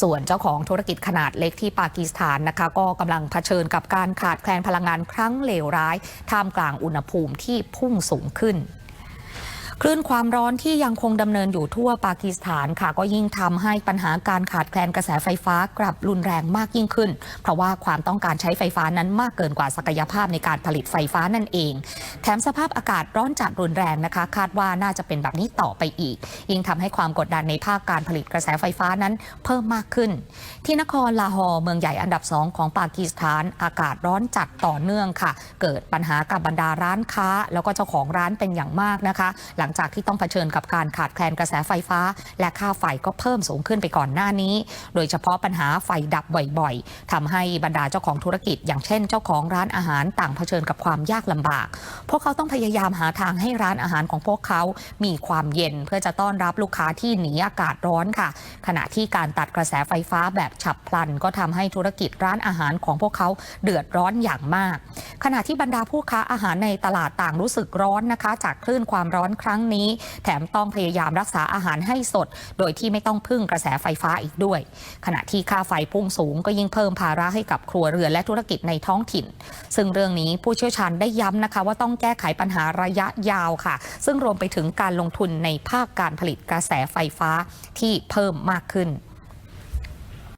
ส่วนเจ้าของธุรกิจขนาดเล็กที่ปากีสถานนะคะ ก็กำลังเผชิญกับการขาดแคลนพลังงานครั้งเลวร้าย ท่ามกลางอุณหภูมิที่พุ่งสูงขึ้น คลื่นความร้อนที่ยังคงดำเนินอยู่ทั่วปากีสถานค่ะก็ยิ่งทำให้ปัญหาการขาดแคลนกระแสไฟฟ้ากลับรุนแรงมากยิ่งขึ้น เพราะว่าความต้องการใช้ไฟฟ้านั้นมากเกินกว่าศักยภาพในการผลิตไฟฟ้านั่นเอง แถมสภาพอากาศร้อนจัดรุนแรงนะคะ คาดว่าน่าจะเป็นแบบนี้ต่อไปอีก ยิ่งทำให้ความกดดันในภาคการผลิตกระแสไฟฟ้านั้นเพิ่มมากขึ้น ที่นครลาฮอร์เมืองใหญ่อันดับสองของปากีสถานอากาศร้อนจัดต่อเนื่องค่ะ เกิดปัญหากับบรรดาร้านค้า แล้วก็เจ้าของร้านเป็นอย่างมากนะคะหลังงจากที่ต้องเผชิญกับการขาดแคลนกระแสไฟฟ้า และค่าไฟก็เพิ่มสูงขึ้นไปก่อนหน้านี้ โดยเฉพาะปัญหาไฟดับบ่อยๆทำให้บรรดาเจ้าของธุรกิจ อย่างเช่น เจ้าของร้านอาหารต่างเผชิญกับความยากลำบาก พวกเขาต้องพยายามหาทางให้ร้านอาหารของพวกเขามีความเย็นเพื่อจะต้อนรับลูกค้าที่หนีอากาศร้อนค่ะ ขณะที่การตัดกระแสไฟฟ้าแบบฉับพลัน ก็ทำให้ธุรกิจร้านอาหารของพวกเขาเดือดร้อนอย่างมาก ขณะที่บรรดาผู้ค้าอาหารในตลาดต่างรู้สึกร้อนนะคะ จากคลื่นความร้อนครั้งนี้ แถมต้องพยายามรักษาอาหารให้สด โดยที่ไม่ต้องพึ่งกระแสไฟฟ้าอีกด้วย ขณะที่ค่าไฟพุ่งสูงก็ยิ่งเพิ่มภาระให้กับครัวเรือนและธุรกิจในท้องถิ่น ซึ่งเรื่องนี้ผู้เชี่ยวชาญได้ย้ำนะคะ ว่าต้องแก้ไขปัญหาระยะยาวค่ะ ซึ่งรวมไปถึงการลงทุนในภาคการผลิตกระแสไฟฟ้าที่เพิ่มมากขึ้น